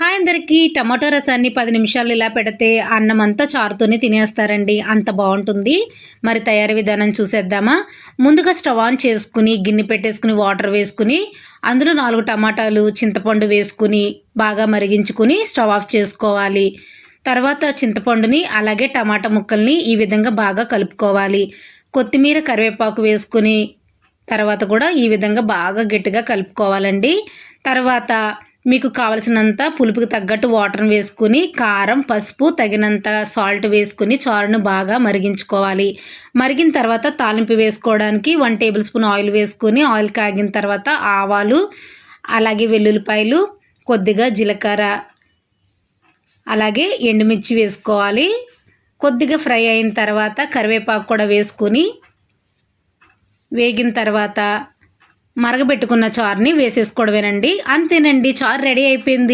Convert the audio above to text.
Hi అందరికీ. Tomato రసాన్ని పది నిమిషాలు ఇలా పెడితే అన్నం అంతా చారుతోనే తినేస్తారండి. అంత బాగుంటుంది. మరి తయారీ విధానం చూసేద్దామా? ముందుగా స్టవ్ ఆన్ చేసుకుని గిన్నె పెట్టేసుకుని వాటర్ వేసుకుని అందులో నాలుగు టమాటాలు చింతపండు వేసుకుని బాగా మరిగించుకుని స్టవ్ ఆఫ్ చేసుకోవాలి. తర్వాత చింతపండుని అలాగే టమాటా ముక్కల్ని ఈ విధంగా బాగా కలుపుకోవాలి. కొత్తిమీర కరివేపాకు వేసుకుని తర్వాత కూడా ఈ విధంగా బాగా గట్టిగా కలుపుకోవాలండి. తర్వాత మీకు కావలసినంత పులుపుకి తగ్గట్టు వాటర్ని వేసుకుని కారం పసుపు తగినంత సాల్ట్ వేసుకుని చారును బాగా మరిగించుకోవాలి. మరిగిన తర్వాత తాలింపు వేసుకోవడానికి వన్ టేబుల్ స్పూన్ ఆయిల్ వేసుకుని ఆయిల్ కాగిన తర్వాత ఆవాలు అలాగే వెల్లుల్లిపాయలు కొద్దిగా జీలకర్ర అలాగే ఎండుమిర్చి వేసుకోవాలి. కొద్దిగా ఫ్రై అయిన తర్వాత కరివేపాకు కూడా వేసుకొని వేగిన తర్వాత మరగబెట్టుకున్న చారుని వేసేసుకోవడమేనండి. అంతేనండి చారు రెడీ అయిపోయింది.